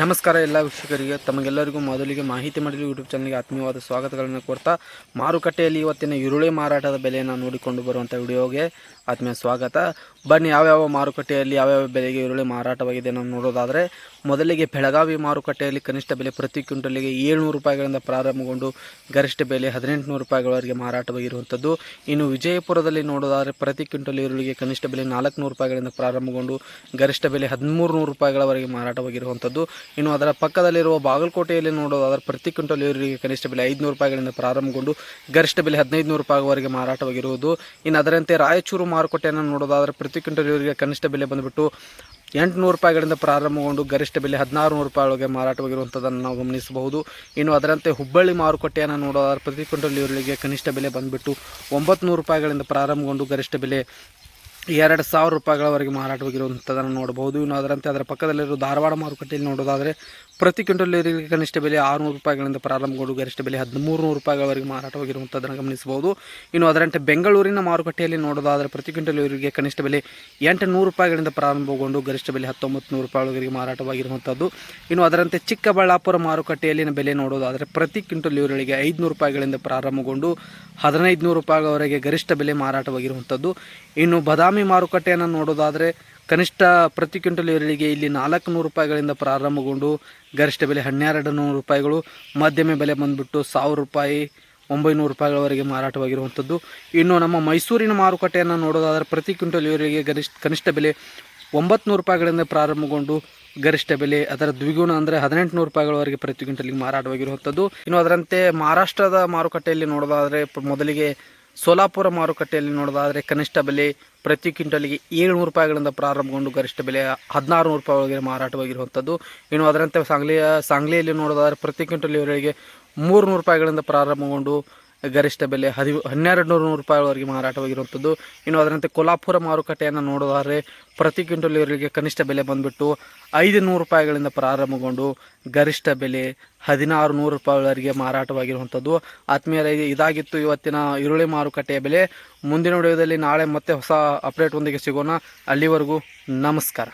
ನಮಸ್ಕಾರ ಎಲ್ಲ ವೀಕ್ಷಕರಿಗೆ, ತಮಗೆಲ್ಲರಿಗೂ ಮೊದಲಿಗೆ ಮಾಹಿತಿ ಮಾಡಲು ಯೂಟ್ಯೂಬ್ ಚಾನಲ್ಗೆ ಆತ್ಮೀಯವಾದ ಸ್ವಾಗತಗಳನ್ನು ಕೊಡ್ತಾ ಮಾರುಕಟ್ಟೆಯಲ್ಲಿ ಇವತ್ತಿನ ಈರುಳ್ಳಿ ಮಾರಾಟದ ಬೆಲೆಯನ್ನು ನೋಡಿಕೊಂಡು ಬರುವಂಥ ವಿಡಿಯೋಗೆ ಆತ್ಮೀಯ ಸ್ವಾಗತ. ಬನ್ನಿ, ಯಾವ್ಯಾವ ಮಾರುಕಟ್ಟೆಯಲ್ಲಿ ಯಾವ್ಯಾವ ಬೆಲೆಗೆ ಈರುಳ್ಳಿ ಮಾರಾಟವಾಗಿದೆ ನಾವು ನೋಡೋದಾದರೆ, ಮೊದಲಿಗೆ ಬೆಳಗಾವಿ ಮಾರುಕಟ್ಟೆಯಲ್ಲಿ ಕನಿಷ್ಠ ಬೆಲೆ ಪ್ರತಿ ಕ್ವಿಂಟಲಿಗೆ ಏಳ್ನೂರು ರೂಪಾಯಿಗಳಿಂದ ಪ್ರಾರಂಭಗೊಂಡು ಗರಿಷ್ಠ ಬೆಲೆ ಹದಿನೆಂಟುನೂರು ರೂಪಾಯಿಗಳವರೆಗೆ ಮಾರಾಟವಾಗಿರುವಂಥದ್ದು. ಇನ್ನು ವಿಜಯಪುರದಲ್ಲಿ ನೋಡೋದಾದರೆ ಪ್ರತಿ ಕ್ವಿಂಟಲ್ ಈರುಳ್ಳಿಗೆ ಕನಿಷ್ಠ ಬೆಲೆ ನಾಲ್ಕುನೂರು ರೂಪಾಯಿಗಳಿಂದ ಪ್ರಾರಂಭಗೊಂಡು ಗರಿಷ್ಠ ಬೆಲೆ ಹದಿಮೂರು ನೂರು ರೂಪಾಯಿಗಳವರೆಗೆ ಮಾರಾಟವಾಗಿರುವಂಥದ್ದು. ಇನ್ನು ಅದರ ಪಕ್ಕದಲ್ಲಿರುವ ಬಾಗಲಕೋಟೆಯಲ್ಲಿ ನೋಡೋದಾದರೆ ಪ್ರತಿ ಕ್ವಿಂಟಲ್ ಇವರಿಗೆ ಕನಿಷ್ಠ ಬೆಲೆ ಐದುನೂರು ರೂಪಾಯಿಗಳಿಂದ ಪ್ರಾರಂಭಗೊಂಡು ಗರಿಷ್ಠ ಬೆಲೆ ಹದಿನೈದು ನೂರು ರೂಪಾಯಿವರೆಗೆ ಮಾರಾಟವಾಗಿರುವುದು. ಇನ್ನು ಅದರಂತೆ ರಾಯಚೂರು ಮಾರುಕಟ್ಟೆಯನ್ನು ನೋಡೋದಾದರೆ ಪ್ರತಿ ಕ್ವಿಂಟಲ್ ಇವರಿಗೆ ಕನಿಷ್ಠ ಬೆಲೆ ಬಂದುಬಿಟ್ಟು ಎಂಟುನೂರು ರೂಪಾಯಿಗಳಿಂದ ಪ್ರಾರಂಭಗೊಂಡು ಗರಿಷ್ಠ ಬೆಲೆ ಹದಿನಾರು ನೂರು ರೂಪಾಯಿಯೊಳಗೆ ಮಾರಾಟವಾಗಿರುವಂಥದ್ದನ್ನು ನಾವು ಗಮನಿಸಬಹುದು. ಇನ್ನು ಅದರಂತೆ ಹುಬ್ಬಳ್ಳಿ ಮಾರುಕಟ್ಟೆಯನ್ನು ನೋಡೋದಾದ್ರೆ ಪ್ರತಿ ಕ್ವಿಂಟಲ್ ಈರುಳ್ಳಿಗೆ ಕನಿಷ್ಠ ಬೆಲೆ ಬಂದುಬಿಟ್ಟು ಒಂಬತ್ತು ನೂರು ರೂಪಾಯಿಗಳಿಂದ ಪ್ರಾರಂಭಗೊಂಡು ಗರಿಷ್ಠ ಬೆಲೆ ಎರಡು ಸಾವಿರ ರೂಪಾಯಿಗಳವರೆಗೆ ಮಾರಾಟವಾಗಿರುವಂಥದ್ದನ್ನು ನೋಡಬಹುದು. ಇನ್ನು ಅದರಂತೆ ಅದರ ಪಕ್ಕದಲ್ಲಿರೋ ಧಾರವಾಡ ಮಾರುಕಟ್ಟೆಯಲ್ಲಿ ನೋಡೋದಾದರೆ ಪ್ರತಿ ಕ್ವಿಂಟಲ್ ಈರುಳ್ಳಿ ಕನಿಷ್ಠ ಬೆಲೆ ಆರುನೂರು ರೂಪಾಯಿಗಳಿಂದ ಪ್ರಾರಂಭಗೊಂಡು ಗರಿಷ್ಠ ಬೆಲೆ ಹದಿಮೂರು ನೂರು ರೂಪಾಯಿಗಳವರೆಗೆ ಮಾರಾಟವಾಗಿರುವಂಥದ್ದನ್ನು ಗಮನಿಸಬಹುದು. ಇನ್ನು ಅದರಂತೆ ಬೆಂಗಳೂರಿನ ಮಾರುಕಟ್ಟೆಯಲ್ಲಿ ನೋಡೋದಾದರೆ ಪ್ರತಿ ಕ್ವಿಂಟಲ್ ಈರುಳ್ಳಿಗೆ ಕನಿಷ್ಠ ಬೆಲೆ ಎಂಟು ನೂರು ರೂಪಾಯಿಗಳಿಂದ ಪ್ರಾರಂಭಗೊಂಡು ಗರಿಷ್ಠ ಬೆಲೆ ಹತ್ತೊಂಬತ್ತು ನೂರು ರೂಪಾಯಿವರೆಗೆ ಮಾರಾಟವಾಗಿರುವಂಥದ್ದು. ಇನ್ನು ಅದರಂತೆ ಚಿಕ್ಕಬಳ್ಳಾಪುರ ಮಾರುಕಟ್ಟೆಯಲ್ಲಿನ ಬೆಲೆ ನೋಡೋದಾದರೆ ಪ್ರತಿ ಕ್ವಿಂಟಲ್ ಈರುಳ್ಳಿಗೆ ಐದುನೂರು ರೂಪಾಯಿಗಳಿಂದ ಪ್ರಾರಂಭಗೊಂಡು ಹದಿನೈದು ನೂರು ರೂಪಾಯಿವರೆಗೆ ಗರಿಷ್ಠ ಬೆಲೆ ಮಾರಾಟವಾಗಿರುವಂಥದ್ದು. ಇನ್ನು ಬದಾಮಿ ಮಾರುಕಟ್ಟೆಯನ್ನು ನೋಡೋದಾದರೆ ಕನಿಷ್ಠ ಪ್ರತಿ ಕ್ವಿಂಟಲ್ ಈರುಳ್ಳಿಗೆ ಇಲ್ಲಿ ನಾಲ್ಕು ನೂರು ರೂಪಾಯಿಗಳಿಂದ ಪ್ರಾರಂಭಗೊಂಡು ಗರಿಷ್ಠ ಬೆಲೆ ಹನ್ನೆರಡು ನೂರು ರೂಪಾಯಿಗಳು, ಮಧ್ಯಮ ಬೆಲೆ ಬಂದುಬಿಟ್ಟು ಸಾವಿರ ರೂಪಾಯಿ, ಒಂಬೈನೂರು ರೂಪಾಯಿಗಳವರೆಗೆ ಮಾರಾಟವಾಗಿರುವಂಥದ್ದು. ಇನ್ನು ನಮ್ಮ ಮೈಸೂರಿನ ಮಾರುಕಟ್ಟೆಯನ್ನು ನೋಡೋದಾದರೆ ಪ್ರತಿ ಕ್ವಿಂಟಲ್ ಈರುಳ್ಳಿಗೆ ಗರಿಷ್ಠ, ಕನಿಷ್ಠ ಬೆಲೆ ಒಂಬತ್ತು ರೂಪಾಯಿಗಳಿಂದ ಪ್ರಾರಂಭಗೊಂಡು ಗರಿಷ್ಠ ಬೆಲೆ ಅದರ ದ್ವಿಗುಣ ಅಂದರೆ ಹದಿನೆಂಟು ನೂರು ರೂಪಾಯಿಗಳವರೆಗೆ ಪ್ರತಿ ಕ್ವಿಂಟಲಿಗೆ ಮಾರಾಟವಾಗಿರುವಂಥದ್ದು. ಇನ್ನು ಅದರಂತೆ ಮಹಾರಾಷ್ಟ್ರದ ಮಾರುಕಟ್ಟೆಯಲ್ಲಿ ನೋಡೋದಾದರೆ ಮೊದಲಿಗೆ ಸೋಲಾಪುರ ಮಾರುಕಟ್ಟೆಯಲ್ಲಿ ನೋಡೋದಾದರೆ ಕನಿಷ್ಠ ಬೆಲೆ ಪ್ರತಿ ಕ್ವಿಂಟಲ್ಗೆ ಏಳ್ನೂರು ರೂಪಾಯಿಗಳಿಂದ ಪ್ರಾರಂಭಗೊಂಡು ಗರಿಷ್ಠ ಬೆಲೆ ಹದಿನಾರು ನೂರು ರೂಪಾಯಿವರೆಗೆ ಮಾರಾಟವಾಗಿರುವಂಥದ್ದು. ಇನ್ನು ಅದರಂತೆ ಸಾಂಗ್ಲಿಯ ಸಾಂಗ್ಲಿಯಲ್ಲಿ ನೋಡೋದಾದರೆ ಪ್ರತಿ ಕ್ವಿಂಟಲ್ ಇವರಿಗೆ ಮೂರು ನೂರು ರೂಪಾಯಿಗಳಿಂದ ಪ್ರಾರಂಭಗೊಂಡು ಗರಿಷ್ಠ ಬೆಲೆ ಹದಿ ಹನ್ನೆರಡು ನೂರು ನೂರು ರೂಪಾಯಿವರೆಗೆ ಮಾರಾಟವಾಗಿರುವಂಥದ್ದು. ಇನ್ನು ಅದರಂತೆ ಕೊಲ್ಲಾಪುರ ಮಾರುಕಟ್ಟೆಯನ್ನು ನೋಡೋದಾದರೆ ಪ್ರತಿ ಕ್ವಿಂಟಲ್ ಇವರಿಗೆ ಕನಿಷ್ಠ ಬೆಲೆ ಬಂದುಬಿಟ್ಟು ಐದು ನೂರು ರೂಪಾಯಿಗಳಿಂದ ಪ್ರಾರಂಭಗೊಂಡು ಗರಿಷ್ಠ ಬೆಲೆ ಹದಿನಾರು ನೂರು ರೂಪಾಯಿವರೆಗೆ ಮಾರಾಟವಾಗಿರುವಂಥದ್ದು. ಆತ್ಮೀಯರ ಇದಾಗಿತ್ತು ಇವತ್ತಿನ ಈರುಳ್ಳಿ ಮಾರುಕಟ್ಟೆಯ ಬೆಲೆ. ಮುಂದಿನ ವಿಡಿಯೋದಲ್ಲಿ ನಾಳೆ ಮತ್ತೆ ಹೊಸ ಅಪ್ಡೇಟ್ ಒಂದಿಗೆ ಸಿಗೋಣ. ಅಲ್ಲಿವರೆಗೂ ನಮಸ್ಕಾರ.